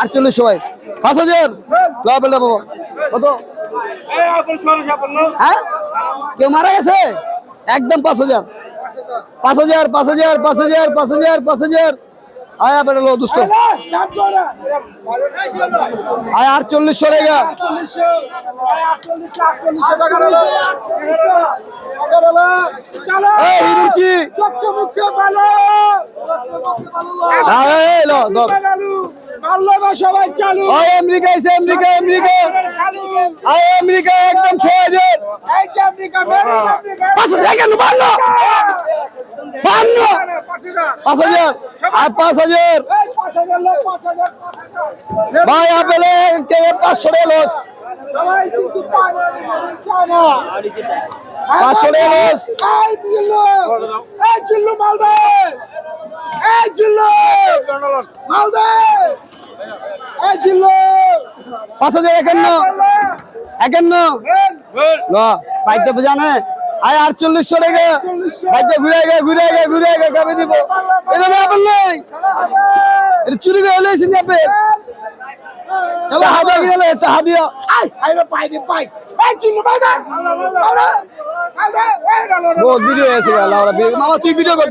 আটচল্লিশ সবাই পাঁচ হাজার। লাভেলটা বাবা কত? হ্যাঁ? কেউ মারা গেছে? একদম পাঁচ হাজার। পাঁচ হাজার পাঁচ হাজার পাঁচ হাজার পাঁচ হাজার পাঁচ হাজার। আয়া বেটা লো দুস্থ আয় আটচল্লিশশো এই হিরুচি এই লো ধর সবাই চালু। আয় আমেরিকা এসে আমেরিকা আমেরিকা। আয় আমেরিকা একদম ছয় হাজার এই যে আমেরিকা পাঁচ হাজার কেন? বান্ন। বান্ন। পাঁচ হাজার। আর পাঁচ হাজার। ভাই আপেলে কে পাঁচশো টাকা লস। পাঁচশো টাকা লস। পাঁচ হাজার একান্ন। একান্ন। ল পাইতে জানে আয় আটচল্লিশশো টাকা। বাইতে ঘুরে গে ঘুরে গে ঘুরে গে কবে দিব? এটা আপেল নেই এটা চুরি করে লইছেন আপেল টাহা দিয়ে গেল টাহা দিও বহুত ভিডিও আছে গেল মামা তুই ভিডিও কর